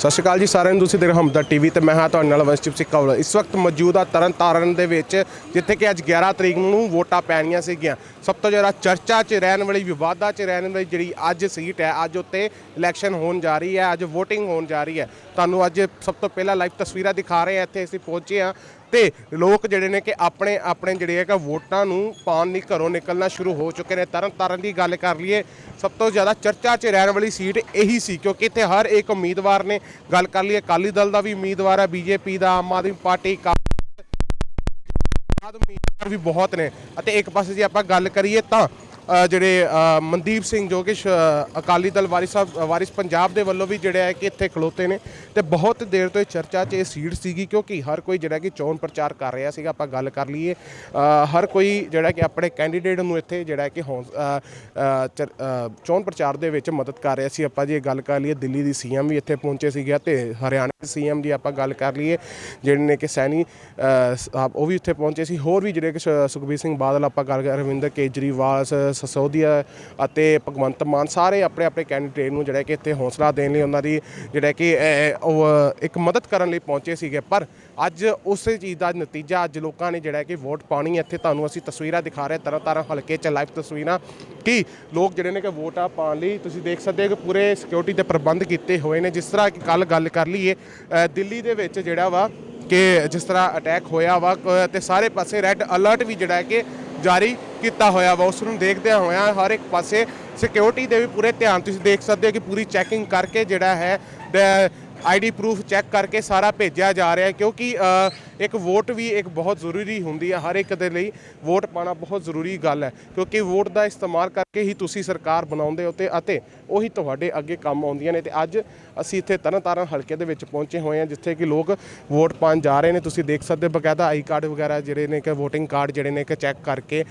ਸਤਿ ਸ਼੍ਰੀ ਅਕਾਲ ਜੀ ਸਾਰਿਆਂ ਨੂੰ, ਤੁਸੀਂ ਦੇਖ ਰਹੇ ਹੋ ਹਮਦਰ ਟੀਵੀ ਤੇ ਮੈਂ ਹਾਂ ਤੁਹਾਡੇ ਨਾਲ ਵੰਸ਼ਦੀਪ ਸਿੰਘ ਕੌਲ ਇਸ ਵਕਤ ਮੌਜੂਦ ਆ ਤਰਨ ਤਾਰਨ ਦੇ ਵਿੱਚ, ਜਿੱਥੇ ਕਿ ਅੱਜ 11 ਤਰੀਕ ਨੂੰ ਵੋਟਾਂ ਪੈਣੀਆਂ ਸੀਗੀਆਂ। ਸਭ ਤੋਂ ਜ਼ਿਆਦਾ ਚਰਚਾ 'ਚ ਰਹਿਣ ਵਾਲੀ ਵਿਵਾਦਾਂ 'ਚ ਰਹਿਣ ਵਾਲੀ ਜਿਹੜੀ ਅੱਜ ਸੀਟ ਹੈ, ਅੱਜ ਉੱਤੇ ਇਲੈਕਸ਼ਨ ਹੋਣ ਜਾ ਰਹੀ ਹੈ, ਅੱਜ VOTING ਹੋਣ ਜਾ ਰਹੀ ਹੈ। ਤੁਹਾਨੂੰ ਅੱਜ ਸਭ ਤੋਂ ਪਹਿਲਾਂ ਲਾਈਵ ਤਸਵੀਰਾਂ ਦਿਖਾ ਰਹੇ ਹਾਂ, ਇੱਥੇ ਅਸੀਂ ਪਹੁੰਚੇ ਹਾਂ ਤੇ ਲੋਕ ਜਿਹੜੇ ਨੇ ਕਿ ਆਪਣੇ ਆਪਣੇ ਜਿਹੜੇ ਹੈਗਾ ਵੋਟਾਂ ਨੂੰ ਪਾਉਣ ਲਈ ਘਰੋਂ ਨਿਕਲਣਾ ਸ਼ੁਰੂ ਹੋ ਚੁੱਕੇ ਨੇ। ਤਰਨ ਤਾਰਨ ਦੀ ਗੱਲ ਕਰ ਲਈਏ, ਸਭ ਤੋਂ ਜ਼ਿਆਦਾ ਚਰਚਾ 'ਚ ਰਹਿਣ ਵਾਲੀ ਸੀਟ ਇਹੀ ਸੀ, ਕਿਉਂਕਿ ਇੱਥੇ ਹਰ ਇੱਕ ਉਮੀਦਵਾਰ ਨੇ ਗੱਲ ਕਰ ਲਈਏ, ਅਕਾਲੀ ਦਲ ਦਾ ਵੀ ਉਮੀਦਵਾਰ ਹੈ ਬੀਜੇਪੀ ਦਾ, ਆਮ ਆਦਮੀ ਪਾਰਟੀ ਉਮੀਦਵਾਰ ਵੀ ਬਹੁਤ ਨੇ। ਅਤੇ ਇੱਕ ਪਾਸੇ ਜੇ ਆਪਾਂ ਗੱਲ ਕਰੀਏ ਤਾਂ ਜਿਹੜੇ ਮਨਦੀਪ ਸਿੰਘ ਜੋ ਕਿ ਸ਼- ਅਕਾਲੀ ਦਲ ਵਾਰਿਸ ਸਾਹਿਬ ਵਾਰਿਸ ਪੰਜਾਬ ਦੇ ਵੱਲੋਂ ਵੀ ਜਿਹੜੇ ਹੈ ਕਿ ਇੱਥੇ ਖਲੋਤੇ ਨੇ ਤੇ ਬਹੁਤ ਦੇਰ ਤੋਂ ਇਹ ਚਰਚਾ 'ਚ ਇਹ ਸੀਟ ਸੀਗੀ ਕਿਉਂਕਿ ਹਰ ਕੋਈ ਜਿਹੜਾ ਕਿ ਚੋਣ ਪ੍ਰਚਾਰ ਕਰ ਰਿਹਾ ਸੀਗਾ ਆਪਾਂ ਗੱਲ ਕਰ ਲਈਏ। ਹਰ ਕੋਈ ਜਿਹੜਾ ਕਿ ਆਪਣੇ ਕੈਂਡੀਡੇਟ ਨੂੰ ਇੱਥੇ ਜਿਹੜਾ ਕਿ ਹੌਸ- ਚੋਣ ਪ੍ਰਚਾਰ ਦੇ ਵਿੱਚ ਮਦਦ ਕਰ ਰਿਹਾ ਸੀ। ਆਪਾਂ ਜੇ ਗੱਲ ਕਰ ਲਈਏ ਦਿੱਲੀ ਦੀ ਸੀਐਮ ਵੀ ਇੱਥੇ ਪਹੁੰਚੇ ਸੀਗੇ ਤੇ ਹਰਿਆਣਾ ਦੇ ਸੀਐਮ ਦੀ ਆਪਾਂ ਗੱਲ ਕਰ ਲਈਏ ਜਿਹੜੇ ਨੇ ਕਿ ਸੈਣੀ ਅ, ਉਹ ਵੀ ਇੱਥੇ ਪਹੁੰਚੇ ਸੀ। ਹੋਰ ਵੀ ਜਿਹੜੇ ਕਿ ਸੁਖਬੀਰ ਸਿੰਘ ਬਾਦਲ ਆਪਾਂ ਗੱਲ ਕਰ ਰਵਿੰਦਰ ਕੇਜਰੀਵਾਲ ਸ- ਸਸੋਦੀਆ ਅਤੇ ਭਗਵੰਤ ਮਾਨ ਸਾਰੇ ਆਪਣੇ ਆਪਣੇ ਕੈਂਡੀਡੇਟ ਨੂੰ ਜਿਹੜਾ ਕਿ ਇੱਥੇ ਹੌਸਲਾ ਦੇਣ ਲਈ ਉਹਨਾਂ ਦੀ ਜਿਹੜਾ ਕਿ ਉਹ ਇੱਕ ਮਦਦ ਕਰਨ ਲਈ ਪਹੁੰਚੇ ਸੀਗੇ। ਪਰ ਅੱਜ ਉਸੇ ਚੀਜ਼ ਦਾ ਨਤੀਜਾ ਅੱਜ ਲੋਕਾਂ ਨੇ ਜਿਹੜਾ ਕਿ ਵੋਟ ਪਾਣੀ ਇੱਥੇ ਤੁਹਾਨੂੰ ਅਸੀਂ ਤਸਵੀਰਾਂ ਦਿਖਾ ਰਹੇ ਤਰ੍ਹਾਂ ਤਰ੍ਹਾਂ ਹਲਕੇ 'ਚ ਲਾਈਵ ਤਸਵੀਰਾਂ ਕਿ ਲੋਕ ਜਿਹੜੇ ਨੇ ਕਿ ਵੋਟਾਂ ਪਾਉਣ ਲਈ, ਤੁਸੀਂ ਦੇਖ ਸਕਦੇ ਹੋ ਕਿ ਪੂਰੇ ਸਿਕਿਉਰਿਟੀ ਦੇ ਪ੍ਰਬੰਧ ਕੀਤੇ ਹੋਏ ਨੇ। ਜਿਸ ਤਰ੍ਹਾਂ ਕਿ ਕੱਲ ਗੱਲ ਕਰ ਲਈਏ ਦਿੱਲੀ ਦੇ ਵਿੱਚ ਜਿਹੜਾ ਵਾ ਕਿ ਜਿਸ ਤਰ੍ਹਾਂ ਅਟੈਕ ਹੋਇਆ ਵਾ, ਕ- ਤੇ ਸਾਰੇ ਪਾਸੇ ਰੈੱਡ ਅਲਰਟ ਵੀ ਜਿਹੜਾ ਹੈ ਕਿ ਜਾਰੀ ਕੀਤਾ ਹੋਇਆ ਵਾ, ਉਸ ਨੂੰ ਦੇਖਦਿਆਂ ਹੋਇਆਂ ਹਰ ਇੱਕ ਪਾਸੇ ਸਿਕਿਉਰਿਟੀ ਦੇ ਵੀ ਪੂਰੇ ਧਿਆਨ ਤੁਸੀਂ ਦੇਖ ਸਕਦੇ ਹੋ ਕਿ ਪੂਰੀ ਚੈਕਿੰਗ ਕਰਕੇ ਜਿਹੜਾ ਹੈ ਆਈਡੀ ਪ੍ਰੂਫ ਚੈੱਕ ਕਰਕੇ ਸਾਰਾ ਭੇਜਿਆ ਜਾ ਰਿਹਾ ਕਿਉਂਕਿ ਇੱਕ ਵੋਟ ਵੀ ਇੱਕ ਬਹੁਤ ਜ਼ਰੂਰੀ ਹੁੰਦੀ ਹੈ ਹਰ ਇੱਕ ਦੇ ਲਈ। ਵੋਟ ਪਾਣਾ ਬਹੁਤ ਜ਼ਰੂਰੀ ਗੱਲ ਹੈ, ਕਿਉਂਕਿ ਵੋਟ ਦਾ ਇਸਤੇਮਾਲ ਕਰਕੇ ਹੀ ਤੁਸੀਂ ਸਰਕਾਰ ਬਣਾਉਂਦੇ ਹੋ ਤੇ ਅਤੇ ਉਹੀ ਤੁਹਾਡੇ ਅੱਗੇ ਕੰਮ ਆਉਂਦੀਆਂ ਨੇ ਤੇ ਅੱਜ ਅਸੀਂ ਇੱਥੇ ਤਰਨਤਾਰਨ ਹਲਕੇ ਦੇ ਵਿੱਚ ਪਹੁੰਚੇ ਹੋਏ ਹਾਂ, ਜਿੱਥੇ ਕਿ ਲੋਕ ਵੋਟ ਪਾਉਣ ਜਾ ਰਹੇ ਨੇ। ਤੁਸੀਂ ਦੇਖ ਸਕਦੇ ਹੋ ਬਕਾਇਦਾ ਆਈ ਕਾਰਡ ਵਗੈਰਾ ਜਿਹੜੇ ਨੇ ਕਿ VOTING ਕਾਰਡ ਜਿਹੜੇ ਨੇ ਕਿ ਚੈੱਕ ਕਰਕੇ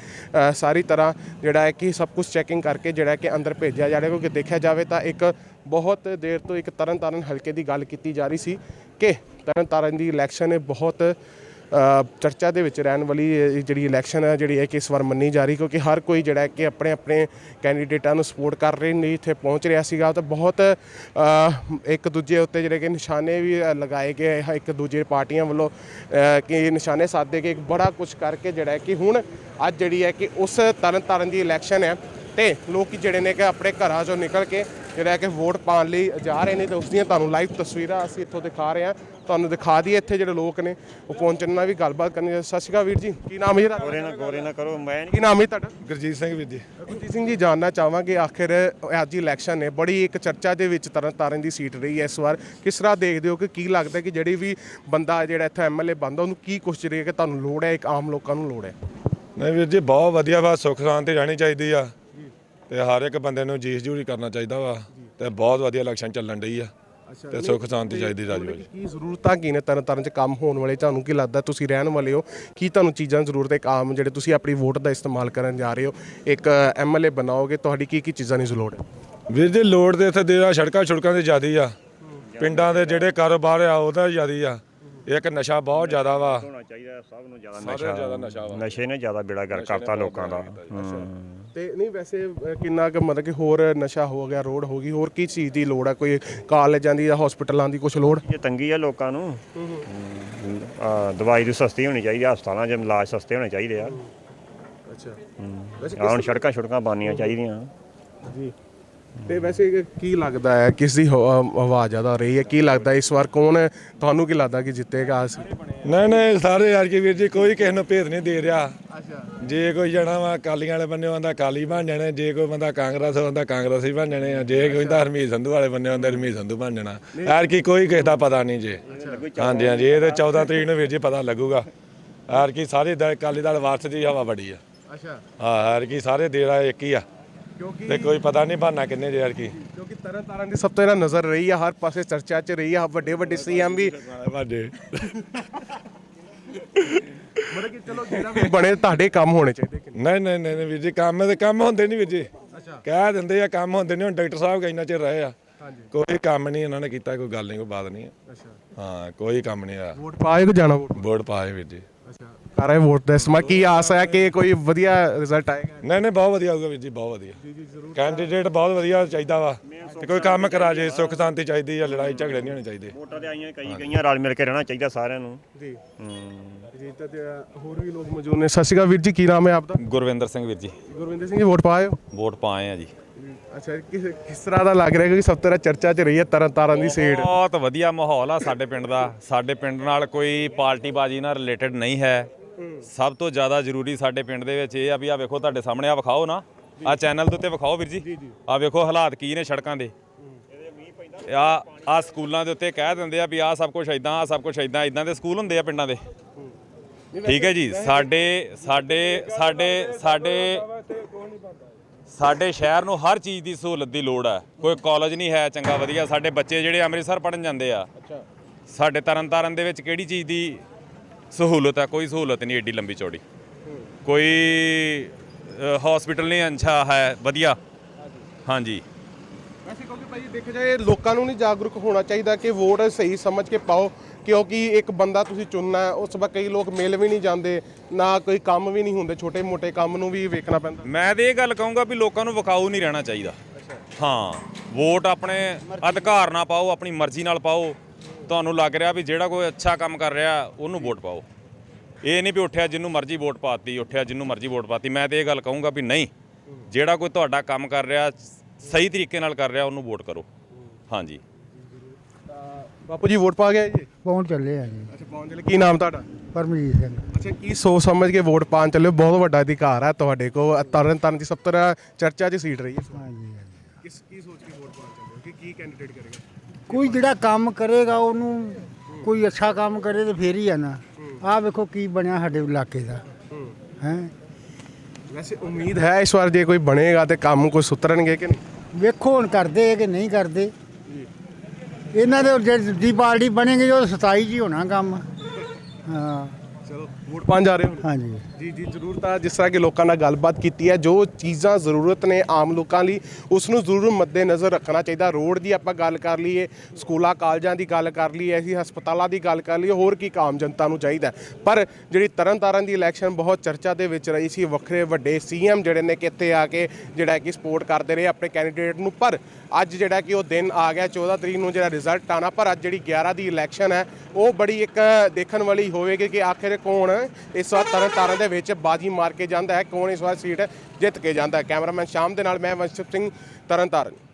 ਸਾਰੀ ਤਰ੍ਹਾਂ ਜਿਹੜਾ ਹੈ ਕਿ ਸਭ ਕੁਝ ਚੈਕਿੰਗ ਕਰਕੇ ਜਿਹੜਾ ਕਿ ਅੰਦਰ ਭੇਜਿਆ ਜਾ ਰਿਹਾ, ਕਿਉਂਕਿ ਦੇਖਿਆ ਜਾਵੇ ਤਾਂ ਇੱਕ ਬਹੁਤ ਦੇਰ ਤੋਂ ਇੱਕ ਤਰਨਤਾਰਨ ਹਲਕੇ ਦੀ ਗੱਲ ਕੀਤੀ ਜਾ ਰਹੀ ਸੀ। ਕਿ ਤਰਨਤਾਰਨ ਦੀ ਇਲੈਕਸ਼ਨ ਇਹ ਬਹੁਤ ਚਰਚਾ ਦੇ ਵਿੱਚ ਰਹਿਣ ਵਾਲੀ ਜਿਹੜੀ ਇਲੈਕਸ਼ਨ ਹੈ ਜਿਹੜੀ ਹੈ ਕਿ ਇਸ ਵਾਰ ਮੰਨੀ ਜਾ ਰਹੀ, ਕਿਉਂਕਿ ਹਰ ਕੋਈ ਜਿਹੜਾ ਕਿ ਆਪਣੇ ਆਪਣੇ ਕੈਂਡੀਡੇਟਾਂ ਨੂੰ ਸਪੋਰਟ ਕਰ ਰਹੇ ਨੇ, ਇੱਥੇ ਪਹੁੰਚ ਰਿਹਾ ਸੀਗਾ। ਤਾਂ ਬਹੁਤ ਇੱਕ ਦੂਜੇ ਉੱਤੇ ਜਿਹੜੇ ਕਿ ਨਿਸ਼ਾਨੇ ਵੀ ਲਗਾਏ ਗਏ ਇੱਕ ਦੂਜੇ ਪਾਰਟੀਆਂ ਵੱਲੋਂ ਕਿ ਨਿਸ਼ਾਨੇ ਸਾਧੇ ਗਏ ਬੜਾ ਕੁਝ ਕਰਕੇ ਜਿਹੜਾ ਕਿ ਹੁਣ ਅੱਜ ਜਿਹੜੀ ਹੈ ਕਿ ਉਸ ਤਰਨਤਾਰਨ ਦੀ ਇਲੈਕਸ਼ਨ ਹੈ, ਤੇ ਲੋਕ ਜਿਹੜੇ ਨੇ ਕਿ ਆਪਣੇ ਘਰਾਂ ਚੋਂ ਨਿਕਲ ਕੇ ਜਿਹੜਾ ਹੈ ਕਿ ਵੋਟ ਪਾਉਣ ਲਈ ਜਾ ਰਹੇ ਨੇ ਤੇ ਉਸ ਦੀਆਂ ਤੁਹਾਨੂੰ ਲਾਈਵ ਤਸਵੀਰਾਂ ਅਸੀਂ ਇੱਥੋਂ ਦਿਖਾ ਰਹੇ ਹਾਂ। ਤੁਹਾਨੂੰ ਦਿਖਾ ਦਈਏ ਇੱਥੇ ਜਿਹੜੇ ਲੋਕ ਨੇ ਉਹ ਪਹੁੰਚਣ ਨਾਲ ਵੀ ਗੱਲਬਾਤ ਕਰਨੀ ਹੈ। ਸਤਿ ਸ਼੍ਰੀ ਅਕਾਲ ਵੀਰ ਜੀ ਕੀ ਨਾਮ ਹੈ ਜੀ ਤੁਹਾਡਾ? ਗੋਰੇ ਨਾ ਗੋਰੇ ਨਾ ਕਰੋ ਮੈਂ ਕੀ ਨਾਮ ਹੈ ਤੁਹਾਡਾ? ਗੁਰਜੀਤ ਸਿੰਘ ਵੀਰ ਜੀ। ਗੁਰਜੀਤ ਸਿੰਘ ਜੀ ਜਾਨਣਾ ਚਾਹਾਂਗੇ ਆਖਿਰ ਅੱਜ ਇਲੈਕਸ਼ਨ ਨੇ ਬੜੀ ਇੱਕ ਚਰਚਾ ਦੇ ਵਿੱਚ ਤਰਨ ਤਾਰਨ ਦੀ ਸੀਟ ਰਹੀ ਹੈ ਇਸ ਵਾਰ। ਕਿਸ ਤਰ੍ਹਾਂ ਦੇਖਦੇ ਹੋ ਕਿ ਕੀ ਲੱਗਦਾ ਕਿ ਜਿਹੜੀ ਵੀ ਬੰਦਾ ਜਿਹੜਾ ਇੱਥੇ ਐਮਐਲਏ ਬੰਦਾ ਉਹਨੂੰ ਕੀ ਕੁਛ ਰਹੀ ਹੈ ਕਿ ਤੁਹਾਨੂੰ ਲੋੜ ਹੈ ਇੱਕ ਆਮ ਲੋਕਾਂ ਨੂੰ ਲੋੜ ਹੈ? ਨਹੀਂ ਵੀਰ ਜੀ ਬਹੁਤ ਵਧੀਆ ਵਾ ਸੁੱਖ ਸ਼ਾਂਤੀ ਰਹਿਣੀ ਚਾਹੀਦੀ ਆ। ਤੇ ਹਰ ਇੱਕ ਬੰਦੇ ਨੂੰ ਜੀਸ ਜੂਰੀ ਕਰਨਾ ਚਾਹੀਦਾ ਵਾ ਤੇ ਬਹੁਤ ਵਧੀਆ ਇਲੈਕਸ਼ਨ ਚੱਲਣ ਡਈ ਆ। ਤੇ ਸੁੱਖ ਸ਼ਾਂਤੀ ਚਾਹੀਦੀ ਰਾਜੂ ਜੀ ਕੀ ਜ਼ਰੂਰਤਾਂ ਕੀ ਨੇ ਤਰਨ ਤਾਰਨ ਚ ਕੰਮ ਹੋਣ ਵਾਲੇ? ਤੁਹਾਨੂੰ ਕੀ ਲੱਗਦਾ ਤੁਸੀਂ ਰਹਿਣ ਵਾਲੇ ਹੋ? ਕੀ ਤੁਹਾਨੂੰ ਚੀਜ਼ਾਂ ਦੀ ਜ਼ਰੂਰਤ ਹੈ? ਇੱਕ ਆਮ ਜਿਹੜੇ ਤੁਸੀਂ ਆਪਣੀ ਵੋਟ ਦਾ ਇਸਤੇਮਾਲ ਕਰਨ ਜਾ ਰਹੇ ਹੋ ਇੱਕ ਐਮਐਲਏ ਬਣਾਓਗੇ ਤੁਹਾਡੀ ਕੀ ਕੀ ਚੀਜ਼ਾਂ ਦੀ ਜ਼ਰੂਰਤ ਹੈ? ਵੀਰ ਜੀ ਲੋੜ ਦੇ ਇੱਥੇ ਦੇ ਸੜਕਾਂ ਛੁੜਕਾਂ ਦੇ ਜ਼ਿਆਦੀ ਆ। ਪਿੰਡਾਂ ਦੇ ਜਿਹੜੇ ਕਾਰੋਬਾਰ ਆ ਉਹਦਾ ਜ਼ਿਆਦੀ ਆ। ਇੱਕ ਨਸ਼ਾ ਬਹੁਤ ਜ਼ਿਆਦਾ ਵਾ। ਹੋਣਾ ਚਾਹੀਦਾ ਸਭ ਨੂੰ ਜ਼ਿਆਦਾ ਨਸ਼ਾ। ਵਾ। ਨਸ਼ੇ ਨੇ ਜ਼ਿਆਦਾ ਬੇੜਾ ਕਰਤਾ ਲੋਕਾਂ ਦਾ। ਤੇ ਨਹੀਂ ਵੈਸੇ ਅ, ਕਿੰਨਾ ਕੁ ਮਤਲਬ ਕਿ ਹੋਰ ਨਸ਼ਾ ਹੋ ਗਿਆ ਰੋਡ ਹੋ ਗਈ ਹੋਰ ਕੀ ਚੀਜ਼ ਦੀ ਲੋੜ ਹੈ ਕੋਈ ਕਾਲਜਾਂ ਦੀ ਜਾਂ ਹਸਪੀਟਲਾਂ ਦੀ ਕੁਝ ਲੋੜ? ਇਹ ਤੰਗੀ ਆ ਲੋਕਾਂ ਨੂੰ। ਆ ਦਵਾਈ ਦੀ ਸਸਤੀ ਹੋਣੀ ਚਾਹੀਦੀ ਆ ਹਸਪਤਾਲਾਂ 'ਚ ਇਲਾਜ ਸਸਤੇ ਹੋਣੇ ਚਾਹੀਦੇ ਆ। ਅੱਛਾ। ਵੈਸੇ ਆਹ ਹੁਣ ਸੜਕਾਂ ਛੁੜਕਾਂ ਬਣਨੀਆਂ ਚਾਹੀਦੀਆਂ। ਜੀ। ਤੇ ਵੈਸੇ ਕੀ ਲੱਗਦਾ ਹੈ? ਕਿਸ ਦੀ ਹੋ- ਆਵਾਜ਼ ਜ਼ਿਆਦਾ ਰਹੀ ਹੈ? ਕੀ ਲੱਗਦਾ ਇਸ ਵਾਰ ਕੌਣ ਹੈ? ਤੁਹਾਨੂੰ ਕੀ ਲੱਗਦਾ ਕਿ ਜਿੱਤੇਗਾ? ਅਸੀਂ ਨਹੀਂ ਨਹੀਂ ਸਾਰੇ ਯਾਰ ਕੀ ਵੀਰ ਜੀ ਕੋਈ ਕਿਸੇ ਨੂੰ ਭੇਦ ਨਹੀਂ ਦੇ ਰਿਹਾ। ਅੱਛਾ। ਜੇ ਕੋਈ ਜਾਣਾ ਵਾ ਕਾਲੀਆਂ ਵਾਲੇ ਬੰਨੇ ਆਂਦਾ ਕਾਲੀ ਬਣ ਜਾਣੇ। ਜੇ ਕੋਈ ਬੰਦਾ ਕਾਂਗਰਸ ਆਂਦਾ ਕਾਂਗਰਸੀ ਬਣ ਜਾਣੇ ਆ। ਜੇ ਕੋਈ ਤਾਂ ਹਰਮੀਤ ਸੰਧੂ ਵਾਲੇ ਬੰਨੇ ਆਂਦਾ ਹਰਮੀਤ ਸੰਧੂ ਬਣ ਜਾਣਾ। ਯਾਰ ਕੀ ਕੋਈ ਕਿਸੇ ਦਾ ਪਤਾ ਨਹੀਂ ਜੇ। ਹਾਂਜੀ ਹਾਂਜੀ ਇਹ ਤੇ 14 ਤਰੀਕ ਨੂੰ ਵੀਰ ਜੀ ਪਤਾ ਲੱਗੂਗਾ। ਯਾਰ ਕੀ ਸਾਰੇ ਕਾਲੀ ਦਲ ਵਾਰਸ ਦੀ ਹਵਾ ਬੜੀ ਆ। ਅੱਛਾ। ਹਾਂ ਯਾਰ ਕੀ ਸਾਰੇ ਦੇਰਾ ਇੱਕ ਹੀ ਆ। ਕਿਉਂਕਿ ਤੇ ਕੋਈ ਪਤਾ ਨਹੀਂ ਬਣਨਾ ਕਿੰਨੇ ਯਾਰ ਕੀ। ਕਿਉਂਕਿ ਤਰਨ ਤਾਰਨ ਦੀ ਸਭ ਤੋਂ ਇਹਨਾਂ ਨਜ਼ਰ ਰਹੀ ਹੈ ਹਰ ਪਾਸੇ ਚਰਚਾ 'ਚ ਰਹੀ ਹੈ ਵੱਡੇ ਵੱਡੇ ਸੀਐਮ ਵੀ। ਵੱਡੇ। ਮਤਲਬ ਕਿ ਚਲੋ ਜਿਹੜਾ ਵੀ ਬਣੇ ਤੁਹਾਡੇ ਕੰਮ ਹੋਣੇ ਚਾਹੀਦੇ ਕਿ ਨਹੀਂ? ਨਹੀਂ ਨਹੀਂ ਨਹੀਂ ਵੀਰ ਜੀ ਕੰਮ ਤੇ ਕੰਮ ਹੁੰਦੇ ਨਹੀਂ ਵੀਰ ਜੀ। ਅੱਛਾ। ਕਹਿ ਦਿੰਦੇ ਆ ਕੰਮ ਹੁੰਦੇ ਨਹੀਂ ਹੁਣ ਡਾਕਟਰ ਸਾਹਿਬ ਇੰਨਾ ਚਿਰ ਰਹੇ ਆ। ਹਾਂਜੀ। ਕੋਈ ਕੰਮ ਨਹੀਂ ਇਹਨਾਂ ਨੇ ਕੀਤਾ ਕੋਈ ਗੱਲ ਨਹੀਂ ਕੋਈ ਬਾਤ ਨਹੀਂ ਅੱਛਾ। ਹਾਂ ਕੋਈ ਕੰਮ ਨਹੀਂ ਆ। ਵੋਟ ਪਾਏ ਕਿ ਜਾਣਾ ਵੋਟ ਵੋਟ ਪਾਏ ਵੀਰ ਜੀ। ਅੱਛਾ ਆ ਰਿਹਾ ਵੋਟ ਦਾ ਇਸਤੇਮਾਲ ਕੀ ਆਸ ਹੈ ਕਿ ਕੋਈ ਵਧੀਆ ਰਿਜ਼ਲਟ ਆਏਗਾ? ਨਹੀਂ ਨਹੀਂ ਬਹੁਤ ਵਧੀਆ ਹੋਊਗਾ ਵੀਰ ਜੀ ਬਹੁਤ ਵਧੀਆ। ਕੈਂਡੀਡੇਟ ਬਹੁਤ ਵਧੀਆ ਚਾਹੀਦਾ ਵਾ। ਤੇ ਕੋਈ ਕੰਮ ਕਰਾ ਜੇ ਸੁੱਖ ਸ਼ਾਂਤੀ ਚਾਹੀਦੀ ਆ ਲੜਾਈ ਝਗੜੇ ਨਹੀਂ ਹੋਣੇ ਚਾਹੀਦੇ। ਵੋਟਾਂ ਤੇ ਆਈਆਂ ਕਈ ਗਈਆਂ ਰਲ ਮਿਲ ਕੇ ਰਹਿਣਾ ਚਾਹੀਦਾ ਸਾਰਿਆਂ ਨੂੰ। ਜੀ। ਹੂੰ। ਜੀ ਤਾਂ ਹੋਰ ਵੀ ਲੋਕ ਮੌਜੂਦ ਨੇ। ਸਤਿ ਸ਼੍ਰੀ ਅਕਾਲ ਵੀਰ ਜੀ ਕੀ ਨਾਮ ਹੈ ਆਪਦਾ? ਗੁਰਵਿੰਦਰ ਸਿੰਘ ਵੀਰ ਜੀ। ਗੁਰਵਿੰਦਰ ਸਿੰਘ ਜੀ ਵੋਟ ਪਾਏ ਹੋ? ਵੋਟ ਪਾਏ ਆ ਜੀ। ਅੱਛਾ ਕਿਸ ਕਿਸ ਤਰ੍ਹਾਂ ਦਾ ਲੱਗ ਰਿਹਾ? ਕਿ ਸਭ ਤੋਂ ਜ਼ਿਆਦਾ ਚਰਚਾ 'ਚ ਰਹੀ ਹੈ ਤਰਨ ਤਾਰਨ ਦੀ ਸੀਟ ਬਹੁਤ ਵਧੀਆ ਮਾਹੌਲ ਆ ਸਾਡੇ ਪਿੰਡ ਦਾ। ਸਾਡੇ ਪਿੰਡ ਨਾਲ ਕੋਈ ਪਾਰਟੀ ਬਾਜੀ ਨਾਲ ਰਿਲੇਟਡ ਨਹੀਂ ਹੈ। ਸਭ ਤੋਂ ਜ਼ਿਆਦਾ ਜ਼ਰੂਰੀ ਸਾਡੇ ਪਿੰਡ ਦੇ ਵਿੱਚ ਇਹ ਆ ਵੀ ਆ ਵੇਖੋ ਤੁਹਾਡੇ ਸਾਹਮਣੇ ਆ ਵਿਖਾਓ ਨਾ। ਆ ਚੈਨਲ ਦੇ ਉੱਤੇ ਵਿਖਾਓ ਵੀਰ ਜੀ। ਆ ਵੇਖੋ ਹਾਲਾਤ ਕੀ ਨੇ ਸੜਕਾਂ ਦੇ। ਆ ਆ ਸਕੂਲਾਂ ਦੇ ਉੱਤੇ ਕਹਿ ਦਿੰਦੇ ਆ ਵੀ ਆ ਸਭ ਕੁਝ ਇਦਾਂ ਆ ਸਭ ਕੁਝ ਇਦਾਂ ਇਦਾਂ ਦੇ ਸਕੂਲ ਹੁੰਦੇ ਆ ਪਿੰਡਾਂ ਦੇ। ਠੀਕ ਹੈ ਜੀ ਸਾਡੇ ਸਾਡੇ ਸਾਡੇ ਸਾਡੇ ਸਾਡੇ ਸ਼ਹਿਰ ਨੂੰ ਹਰ ਚੀਜ਼ ਦੀ ਸਹੂਲਤ ਦੀ ਲੋੜ ਹੈ। ਕੋਈ ਕਾਲਜ ਨਹੀਂ ਹੈ ਚੰਗਾ ਵਧੀਆ ਸਾਡੇ ਬੱਚੇ ਜਿਹੜੇ ਅੰਮ੍ਰਿਤਸਰ ਪੜਨ ਜਾਂਦੇ ਆ। ਸਾਡੇ ਤਰਨਤਾਰਨ ਦੇ ਵਿੱਚ ਕਿਹੜੀ ਚੀਜ਼ ਦੀ ਸਹੂਲਤ ਹੈ ਕੋਈ ਸਹੂਲਤ ਨਹੀਂ ਏਡੀ ਲੰਬੀ ਚੌੜੀ। ਕੋਈ ਹਸਪੀਟਲ ਨਹੀਂ ਅੱਛਾ ਹੈ ਵਧੀਆ। ਹਾਂਜੀ। ਵੈਸੇ ਕਿਉਂਕਿ ਭਾਈ ਦੇਖਿਆ ਜਾਏ ਲੋਕਾਂ ਨੂੰ ਨਹੀਂ ਜਾਗਰੂਕ ਹੋਣਾ ਚਾਹੀਦਾ ਕਿ ਵੋਟ ਸਹੀ ਸਮਝ ਕੇ ਪਾਓ ਕਿਉਂਕਿ ਇੱਕ ਬੰਦਾ ਤੁਸੀਂ ਚੁਣਨਾ ਹੈ ਉਸ ਵਕਤ ਕਈ ਲੋਕ ਮਿਲ ਵੀ ਨਹੀਂ ਜਾਂਦੇ ਨਾ ਕੋਈ ਕੰਮ ਵੀ ਨਹੀਂ ਹੁੰਦੇ ਛੋਟੇ ਮੋਟੇ ਕੰਮ ਨੂੰ ਵੀ ਵੇਖਣਾ ਪੈਂਦਾ। ਮੈਂ ਤੇ ਇਹ ਗੱਲ ਕਹੂੰਗਾ ਵੀ ਲੋਕਾਂ ਨੂੰ ਵਿਕਾਊ ਨਹੀਂ ਰਹਿਣਾ ਚਾਹੀਦਾ। ਹਾਂ ਵੋਟ ਆਪਣੇ ਅਧਿਕਾਰ ਨਾਲ ਪਾਓ ਆਪਣੀ ਮਰਜ਼ੀ ਨਾਲ ਪਾਓ ਤੁਹਾਨੂੰ ਲੱਗ ਰਿਹਾ ਵੀ ਜਿਹੜਾ ਕੋਈ ਅੱਛਾ ਕੰਮ ਕਰ ਰਿਹਾ ਉਹਨੂੰ ਵੋਟ ਪਾਓ। ਇਹ ਨਹੀਂ ਵੀ ਉੱਠਿਆ ਜਿੰਨੂੰ ਮਰਜ਼ੀ ਵੋਟ ਪਾਤੀ ਉੱਠਿਆ ਜਿੰਨੂੰ ਮਰਜ਼ੀ ਵੋਟ ਪਾਤੀ। ਮੈਂ ਤੇ ਇਹ ਗੱਲ ਕਹੂੰਗਾ ਵੀ ਨਹੀਂ। ਜਿਹੜਾ ਕੋਈ ਤੁਹਾਡਾ ਕੰਮ ਕਰ ਰਿਹਾ ਸਹੀ ਤਰੀਕੇ ਨਾਲ ਕਰ ਰਿਹਾ ਉਹਨੂੰ ਵੋਟ ਕਰੋ। ਹਾਂਜੀ। ਬਾਪੂ ਜੀ ਵੋਟ ਪਾ ਗਏ ਜੀ? ਪਹੁੰਚ ਚੱਲੇ ਆ ਜੀ। ਅੱਛਾ ਪਹੁੰਚ ਚਲੇ। ਕੀ ਨਾਮ ਤੁਹਾਡਾ? ਪਰਮਜੀਤ ਸਿੰਘ। ਅੱਛਾ ਕੀ ਸੋਚ ਸਮਝ ਕੇ ਵੋਟ ਪਾਣ ਚੱਲੇ? ਬਹੁਤ ਵੱਡਾ ਅਧਿਕਾਰ ਹੈ ਤੁਹਾਡੇ ਕੋਲ। ਤਰਨ ਤਾਰਨ ਦੀ ਸਭ ਤੋਂ ਚਰਚਾ 'ਚ ਸੀਟ ਰਹੀ ਹੈ। ਹਾਂਜੀ ਹਾਂਜੀ। ਕਿਸ ਕੀ ਸੋਚ ਕੇ ਵੋਟ ਪਾਣ ਚੱਲੇ ਹੋ? ਕਿ ਕੀ ਕੈਂਡੀਡੇਟ ਕਰੇਗਾ? ਕੋਈ ਜਿਹੜਾ ਕੰਮ ਕਰੇਗਾ ਉਹਨੂੰ ਕੋਈ ਅੱਛਾ ਕੰਮ ਕਰੇ ਤੇ ਫੇਰ ਹੀ ਆ ਨਾ। ਆਹ ਵੇਖੋ ਕੀ ਬਣਿਆ ਸਾਡੇ ਇਲਾਕੇ ਦਾ। ਹੈ? ਵੈਸੇ ਉਮੀਦ ਹੈ ਇਸ ਵਾਰ ਜੇ ਕੋਈ ਬਣੇਗਾ ਤੇ ਕੰਮ ਕੋਈ ਸੁਤਰਨਗੇ ਕਿ ਨਹੀਂ? ਵੇਖੋ ਹੁਣ ਕਰਦੇ ਕਿ ਨਹੀਂ ਕਰਦੇ। ਇਹਨਾਂ ਦੇ ਜੇ ਪਾਰਟੀ ਬਣੇਗੀ ਉਹ 27 ਜੀ ਹੋਣਾ ਕੰਮ। ਹਾਂ। ਚਲੋ। ਵੋਟ ਪਾਣ ਜਾ ਰਹੇ ਹੋ? ਹਾਂਜੀ। ਜੀ ਜੀ ਜ਼ਰੂਰ। ਤਾਂ ਜਿਸ ਤਰ੍ਹਾਂ ਕਿ ਲੋਕਾਂ ਨਾਲ ਗੱਲਬਾਤ ਕੀਤੀ ਹੈ ਜੋ ਚੀਜ਼ਾਂ ਜ਼ਰੂਰਤ ਨੇ ਆਮ ਲੋਕਾਂ ਲਈ ਉਸ ਨੂੰ ਜ਼ਰੂਰ ਮੱਦੇ ਨਜ਼ਰ ਰੱਖਣਾ ਚਾਹੀਦਾ। ਰੋਡ ਦੀ ਆਪਾਂ ਗੱਲ ਕਰ ਲਈਏ ਸਕੂਲਾਂ ਕਾਲਜਾਂ ਦੀ ਗੱਲ ਕਰ ਲਈਏ ਅਸੀਂ ਹਸਪਤਾਲਾਂ ਦੀ ਗੱਲ ਕਰ ਲਈਏ ਹੋਰ ਕੀ ਕਾਮ ਜਨਤਾ ਨੂੰ ਚਾਹੀਦਾ। ਪਰ ਜਿਹੜੀ ਤਰਨਤਾਰਨ ਦੀ ਇਲੈਕਸ਼ਨ ਬਹੁਤ ਚਰਚਾ ਦੇ ਵਿੱਚ ਰਹੀ ਸੀ ਵੱਖਰੇ ਵੱਡੇ ਸੀਐਮ ਜਿਹੜੇ ਨੇ ਕਿ ਇੱਥੇ ਆ ਕੇ ਜਿਹੜਾ ਕਿ ਸਪੋਰਟ ਕਰਦੇ ਰਹੇ ਆਪਣੇ ਕੈਂਡੀਡੇਟ ਨੂੰ। ਪਰ ਅੱਜ ਜਿਹੜਾ ਕਿ ਉਹ ਦਿਨ ਆ ਗਿਆ 14 ਤਰੀਕ ਨੂੰ ਜਿਹੜਾ ਰਿਜ਼ਲਟ ਆਣਾ ਪਰ ਅੱਜ ਜਿਹੜੀ 11 ਦੀ ਇਲੈਕਸ਼ਨ ਹੈ ਉਹ ਬੜੀ ਇੱਕ ਦੇਖਣ ਵਾਲੀ ਹੋਵੇਗੀ ਕਿ ਆਖਿਰ ਕੌਣ ਇਸ ਵਾਰ ਤਰਨ ਤਾਰਨ ਦੇ ਵਿੱਚ ਬਾਜੀ ਮਾਰ ਕੇ ਜਾਂਦਾ ਹੈ। ਕੌਣ ਇਸ ਵਾਰ ਸੀਟ ਜਿੱਤ ਕੇ ਜਾਂਦਾ ਹੈ? ਕੈਮਰਾਮੈਨ ਸ਼ਾਮ ਦੇ ਨਾਲ ਮੈਂ ਵੰਸ਼ਪ ਸਿੰਘ ਤਰਨ ਤਾਰਨ